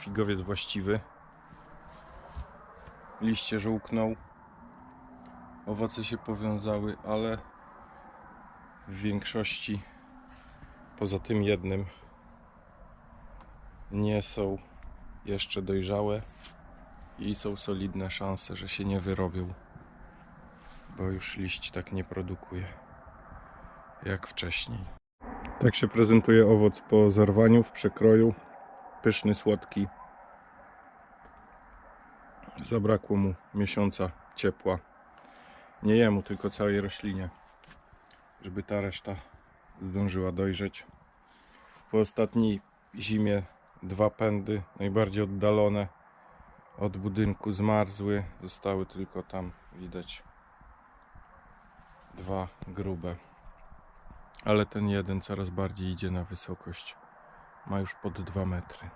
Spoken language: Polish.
figowiec właściwy. Liście żółknął. Owoce się powiązały, ale w większości poza tym jednym nie są jeszcze dojrzałe i są solidne szanse, że się nie wyrobią, bo już liść tak nie produkuje jak wcześniej. Tak się prezentuje owoc po zarwaniu w przekroju. Pyszny, słodki. Zabrakło mu miesiąca ciepła. Nie jemu, tylko całej roślinie, żeby ta reszta zdążyła dojrzeć. Po ostatniej zimie dwa pędy, najbardziej oddalone od budynku, zmarzły. Zostały tylko tam, widać, dwa grube. Ale ten jeden coraz bardziej idzie na wysokość. Ma już pod 2 metry.